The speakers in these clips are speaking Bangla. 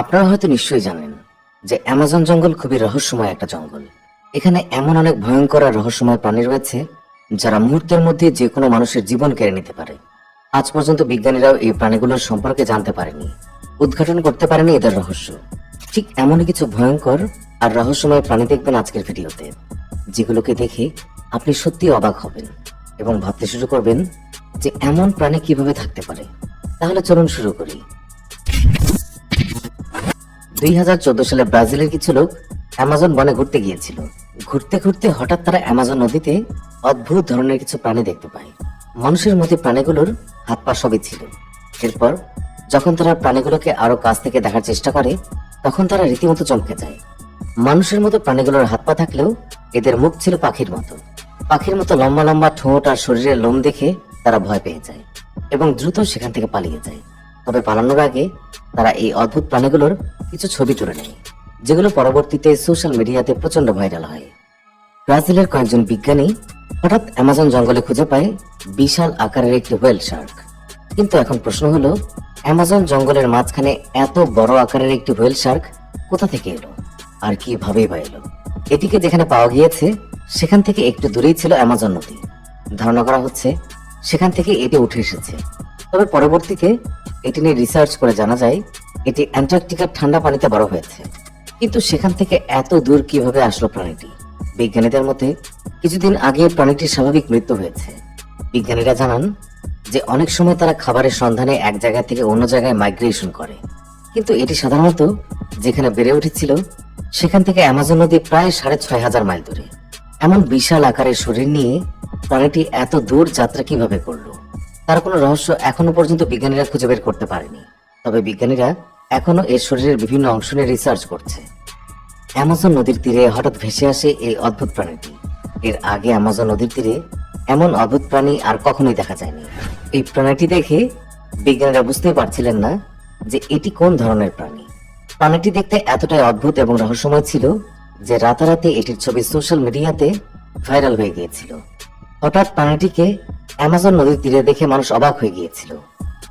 আপনারা হয়তো নিশ্চয়ই জানেন যে অ্যামাজন জঙ্গল খুবই রহস্যময় একটা জঙ্গল। এখানে এমন অনেক ভয়ঙ্কর আর রহস্যময় প্রাণী রয়েছে যারা মুহূর্তের মধ্যে যে কোনো মানুষের জীবন কেড়ে নিতে পারে। আজ পর্যন্ত বিজ্ঞানীরাও এই প্রাণীগুলোর সম্পর্কে জানতে পারেনি, উদ্ঘাটন করতে পারেনি এদের রহস্য। ঠিক এমনই কিছু ভয়ঙ্কর আর রহস্যময় প্রাণী দেখবেন আজকের ভিডিওতে, যেগুলোকে দেখে আপনি সত্যি অবাক হবেন এবং ভাবতে শুরু করবেন যে এমন প্রাণী কীভাবে থাকতে পারে। তাহলে চলুন শুরু করি। দুই হাজার চোদ্দ সালে ব্রাজিলের কিছু লোক অ্যামাজন বনে ঘুরতে গিয়েছিল। ঘুরতে ঘুরতে হঠাৎ তারা অ্যামাজন নদীতে অদ্ভুত ধরনের কিছু প্রাণী দেখতে পায়। মানুষের মধ্যে প্রাণীগুলোর হাত পা সবই ছিল। এরপর যখন তারা প্রাণীগুলোকে আরও কাছ থেকে দেখার চেষ্টা করে, তখন তারা রীতিমতো চমকে যায়। মানুষের মতো প্রাণীগুলোর হাত পা থাকলেও এদের মুখ ছিল পাখির মতো। পাখির মতো লম্বা লম্বা ঠোঁট আর শরীরের লোম দেখে তারা ভয় পেয়ে যায় এবং দ্রুত সেখান থেকে পালিয়ে যায়। তবে পালানোর আগে তারা এই অদ্ভুত প্রাণীগুলোর কিছু ছবি তুলে নেয়, যেগুলো পরবর্তীতে সোশ্যাল মিডিয়াতে প্রচণ্ড ভাইরাল হয়। ব্রাজিলের কয়েকজন বিজ্ঞানী হঠাৎ অ্যামাজন জঙ্গলে খুঁজে পায় বিশাল আকারের একটি হোয়েল শার্ক। কিন্তু এখন প্রশ্ন হলো, অ্যামাজন জঙ্গলের মাঝখানে এত বড় আকারের একটি হোয়েল শার্ক কোথা থেকে এলো? আর কিভাবেই বা এলো? এটিকে যেখানে পাওয়া গিয়েছে, সেখান থেকে একটু দূরেই ছিল অ্যামাজন নদী। ধারণা করা হচ্ছে, সেখান থেকে এটি উঠে এসেছে। তবে পরবর্তীতে এটি নিয়ে রিসার্চ করে জানা যায়, এটি অ্যান্টার্কটিকার ঠান্ডা পানিতে বড় হয়েছে। কিন্তু সেখান থেকে এত দূর কীভাবে আসলো প্রাণীটি? বিজ্ঞানীদের মতে, কিছুদিন আগে প্রাণীটির স্বাভাবিক মৃত্যু হয়েছে। বিজ্ঞানীরা জানান যে অনেক সময় তারা খাবারের সন্ধানে এক জায়গা থেকে অন্য জায়গায় মাইগ্রেশন করে। কিন্তু এটি সাধারণত যেখানে বেড়ে উঠেছিল, সেখান থেকে অ্যামাজন নদী প্রায় সাড়ে ছয় হাজার মাইল দূরে। এমন বিশাল আকারের শরীর নিয়ে প্রাণীটি এত দূর যাত্রা কীভাবে করল? তার কোনো রহস্য এখনও পর্যন্ত বিজ্ঞানীরা খুঁজে বের করতে পারেনি। তবে বিজ্ঞানীরা এখনও এর শরীরের বিভিন্ন অংশ নিয়ে রিসার্চ করছে। অ্যামাজন নদীর তীরে হঠাৎ ভেসে আসে এই অদ্ভুত প্রাণীটি। এর আগে অ্যামাজন নদীর তীরে এমন অদ্ভুত প্রাণী আর কখনোই দেখা যায়নি। এই প্রাণীটি দেখে বিজ্ঞানীরা বুঝতেই পারছিলেন না যে এটি কোন ধরনের প্রাণী। প্রাণীটি দেখতে এতটাই অদ্ভুত এবং রহস্যময় ছিল যে রাতারাতি এটির ছবি সোশ্যাল মিডিয়াতে ভাইরাল হয়ে গিয়েছিল। হঠাৎ প্রাণীটিকে অ্যামাজন নদীর তীরে দেখে মানুষ অবাক হয়ে গিয়েছিল।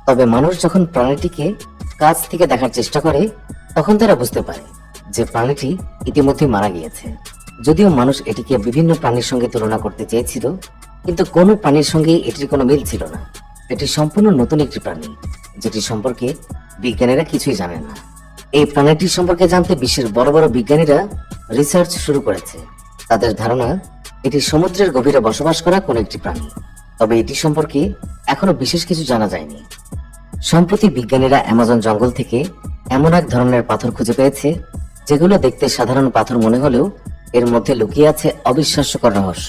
তবে মানুষ যখন প্রাণীটিকে কাছ থেকে দেখার চেষ্টা করে, তখন তারা বুঝতে পারে যে প্রাণীটি ইতিমধ্যে মারা গিয়েছে। যদিও মানুষ এটিকে বিভিন্ন প্রাণীর সঙ্গে তুলনা করতে চেয়েছিল, কিন্তু কোনো প্রাণীর সঙ্গে এটির কোনো মিল ছিল না। এটি সম্পূর্ণ নতুন একটি প্রাণী, যেটি সম্পর্কে বিজ্ঞানীরা কিছুই জানে না। এই প্রাণীটির সম্পর্কে জানতে বিশ্বের বড় বড় বিজ্ঞানীরা রিসার্চ শুরু করেছে। তাদের ধারণা এটি সমুদ্রের গভীরে বসবাস করা কোন একটি প্রাণী। তবে এটি সম্পর্কে এখনও বিশেষ কিছু জানা যায়নি। সম্প্রতি বিজ্ঞানীরা অ্যামাজন জঙ্গল থেকে এমন এক ধরনের পাথর খুঁজে পেয়েছে, যেগুলো দেখতে সাধারণ পাথর মনে হলেও এর মধ্যে লুকিয়ে আছে অবিশ্বাস্যকর রহস্য।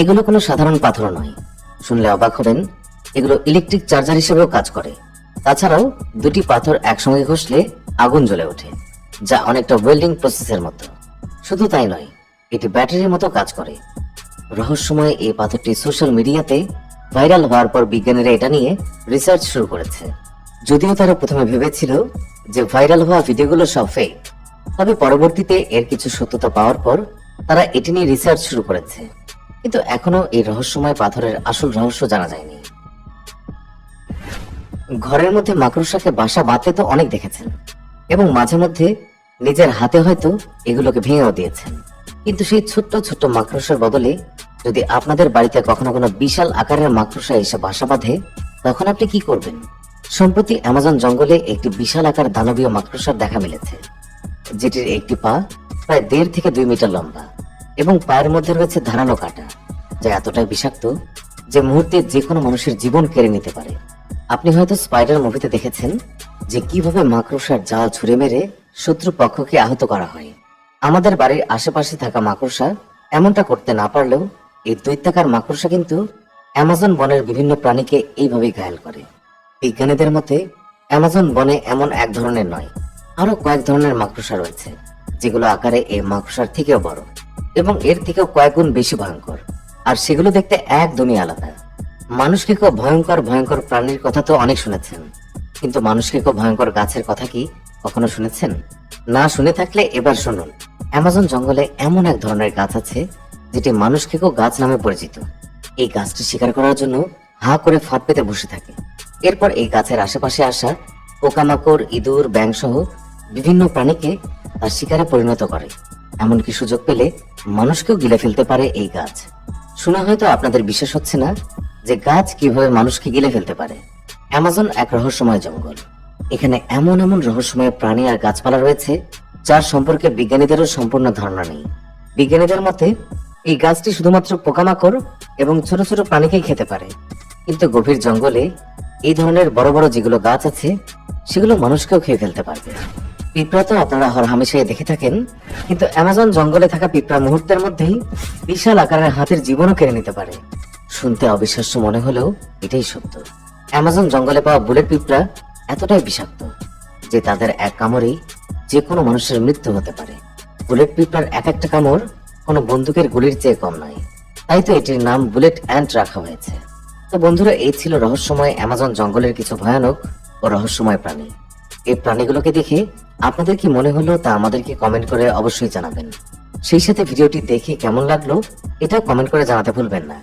এগুলো কোনো সাধারণ পাথর নয়। শুনলে অবাক হবেন, এগুলো ইলেকট্রিক চার্জার হিসেবেও কাজ করে। তাছাড়াও দুটি পাথর একসঙ্গে ঘষলে আগুন জ্বলে ওঠে, যা অনেকটা ওয়েল্ডিং প্রসেসের মতো। শুধু তাই নয় এটি ব্যাটারির মতো কাজ করে। রহস্যময় এই পাথরটি সোশ্যাল মিডিয়াতে ভাইরাল হওয়ার পর বিজ্ঞানীরা এটা নিয়ে রিসার্চ শুরু করেছে। যদিও তারা প্রথমে ভেবেছিল যে ভাইরাল হওয়া ভিডিওগুলো সব ফেক তবে পরবর্তীতে এর কিছু সত্যতা পাওয়ার পর তারা এটি নিয়ে রিসার্চ শুরু করেছে। কিন্তু এখনও এই রহস্যময় পাথরের আসল রহস্য জানা যায়নি। ঘরের মধ্যে মাকড়সাকে বাসা বাঁধতে তো অনেক দেখেছেন। এবং মাঝে মধ্যে নিজের হাতে হয়তো এগুলোকে ভেঙেও দিয়েছেন। কিন্তু সেই ছোট্ট ছোট্ট মাকড়সার বদলে যদি আপনাদের বাড়িতে কখনো কোনো বিশাল আকারের মাকড়সা এসে বাসা বাঁধে, তখন আপনি কি করবেন? সম্প্রতি অ্যামাজন জঙ্গলে একটি বিশাল আকার দানবীয় মাকড়সার দেখা মিলেছে, যেটির একটি পা প্রায় দেড় থেকে দুই মিটার লম্বা এবং পায়ের মধ্যে রয়েছে ধারালো কাটা, যা এতটাই বিষাক্ত যে মুহূর্তে যে কোনো মানুষের জীবন কেড়ে নিতে পারে। আপনি হয়তো স্পাইডার মুভিতে দেখেছেন যে কীভাবে মাকড়সার জাল ছুঁড়ে মেরে শত্রু পক্ষকে আহত করা হয়। আমাদের বাড়ির আশেপাশে থাকা মাকড়সা এমনটা করতে না পারলেও এই দৈত্যাকার মাকড়সা কিন্তু অ্যামাজন বনের বিভিন্ন প্রাণীকে এইভাবেই ঘায়াল করে। বিজ্ঞানীদের মতে, অ্যামাজন বনে এমন এক ধরনের নয় আরও কয়েক ধরনের মাকড়সা রয়েছে, যেগুলো আকারে এই মাকড়সার থেকেও বড় এবং এর থেকেও কয়েক গুণ বেশি ভয়ঙ্কর। আর সেগুলো দেখতে একদমই আলাদা। মানুষকে কেউ ভয়ঙ্কর ভয়ঙ্কর প্রাণীর কথা তো অনেক শুনেছেন। কিন্তু মানুষকে কেউ ভয়ঙ্কর গাছের কথা কি কখনো শুনেছেন? না শুনে থাকলে এবার শুনুন। অ্যামাজন জঙ্গলে এমন এক ধরনের গাছ আছে, যেটি মানুষকে কেউ গাছ নামে পরিচিত। এই গাছটি শিকার করার জন্য হা করে ফাঁদ পেতে বসে থাকে। এরপর এই গাছের আশেপাশে আসা পোকামাকড়, ইঁদুর ব্যাং সহ বিভিন্ন প্রাণীকে তার শিকারে পরিণত করে। এমনকি সুযোগ পেলে মানুষকেও গিলে ফেলতে পারে এই গাছ। শুনে হয়তো আপনাদের বিশ্বাস হচ্ছে না যে গাছ কীভাবে মানুষকে গিলে ফেলতে পারে। অ্যামাজন এক রহস্যময় জঙ্গল। এখানে এমন এমন রহস্যময় প্রাণী আর গাছপালা রয়েছে যার সম্পর্কে বিজ্ঞানীদেরও সম্পূর্ণ ধারণা নেই। বিজ্ঞানীদের মতে, এই গাছটি শুধুমাত্র পোকামাকড় এবং ছোট ছোট প্রাণীকেই খেতে পারে। কিন্তু গভীর জঙ্গলে এই ধরনের বড় বড় যেগুলো গাছ আছে, সেগুলো মানুষকেও খেয়ে ফেলতে পারবে। পিঁপড়া তো আপনারা হর হামেশাই দেখে থাকেন, কিন্তু অ্যামাজন জঙ্গলে থাকা পিঁপড়া মুহূর্তের মধ্যেই বিশাল আকারের হাতের জীবনও কেড়ে নিতে পারে। শুনতে অবিশ্বাস্য মনে হলেও এটাই সত্য। অ্যামাজন জঙ্গলে পাওয়া বুলেট পিঁপড়া এতটাই বিষাক্ত যে তাদের এক কামড়েই যে কোনো মানুষের মৃত্যু হতে পারে। বুলেট পিঁপড়ার এক একটা কামড় কোনো বন্দুকের গুলির চেয়ে কম নয়। তাই তো এটির নাম বুলেট অ্যান্ট রাখা হয়েছে। তো বন্ধুরা, এই ছিল রহস্যময় অ্যামাজন জঙ্গলের কিছু ভয়ানক ও রহস্যময় প্রাণী। এই প্রাণীগুলোকে দেখে আপনাদের কি মনে হলো তা আমাদেরকে কমেন্ট করে অবশ্যই জানাবেন। সেই সাথে ভিডিওটি দেখে কেমন লাগল, এটাও কমেন্ট করে জানাতে ভুলবেন না।